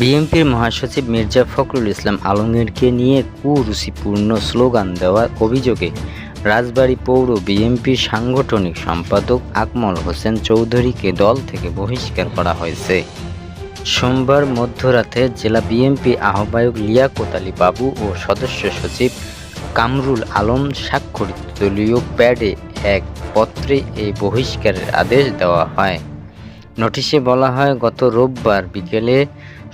বিএনপির মহাসচিব মির্জা ফখরুল ইসলাম আলমগীরকে নিয়ে কুরুচিপূর্ণ স্লোগান দেওয়ার অভিযোগে রাজবাড়ী পৌর বিএনপির সাংগঠনিক সম্পাদক আকমল হোসেন চৌধুরীকে দল থেকে বহিষ্কার করা হয়েছে। সোমবার মধ্যরাতে জেলা বিএনপি আহ্বায়ক লিয়াকত আলী বাবু ও সদস্য সচিব কামরুল আলম স্বাক্ষরিত দলীয় প্যাডে এক পত্রে এই বহিষ্কারের আদেশ দেওয়া হয়। নোটিশে বলা হয়, গত রোববার বিকেলে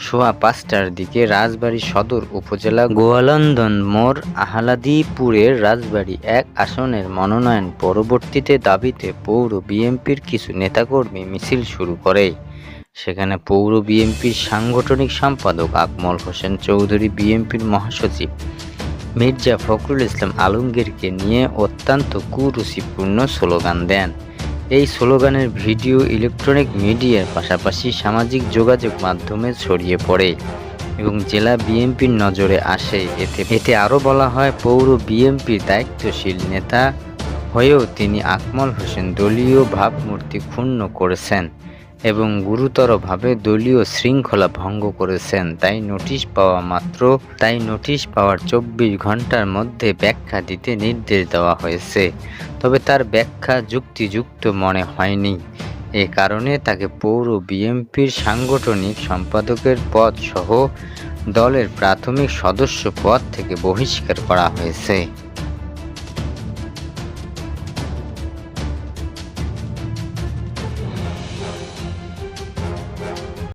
সোয়া পাঁচটার দিকে রাজবাড়ী সদর উপজেলা গোয়ালন্দন মোড় আহলাদিপুরের রাজবাড়ী এক আসনের মনোনয়ন পরবর্তীতে দাবিতে পৌর বিএনপির কিছু নেতাকর্মী মিছিল শুরু করে। সেখানে পৌর বিএনপির সাংগঠনিক সম্পাদক আকমল হোসেন চৌধুরী, বিএনপির মহাসচিব মির্জা ফখরুল ইসলাম আলমগীরকে নিয়ে অত্যন্ত কুরুচিপূর্ণ স্লোগান দেন। এই স্লোগানের ভিডিও ইলেকট্রনিক মিডিয়ার পাশাপাশি সামাজিক যোগাযোগ মাধ্যমে ছড়িয়ে পড়ে এবং জেলা বিএনপির নজরে আসে। এতে এতে আরও বলা হয়, পৌর বিএনপির দায়িত্বশীল নেতা হয়েও তিনি আকমল হোসেন দলীয় ভাবমূর্তি ক্ষুণ্ণ করেছেন এবং গুরুতরভাবে দলীয় শৃঙ্খলা ভঙ্গ করেছেন। তাই নোটিশ পাওয়া মাত্র, তাই নোটিশ পাওয়ার চব্বিশ ঘণ্টার মধ্যে ব্যাখ্যা দিতে নির্দেশ দেওয়া হয়েছে। তবে তার ব্যাখ্যা যুক্তিযুক্ত মনে হয়নি। এ কারণে তাকে পৌর বিএনপির সাংগঠনিক সম্পাদকের পদ সহ দলের প্রাথমিক সদস্য পদ থেকে বহিষ্কার করা হয়েছে।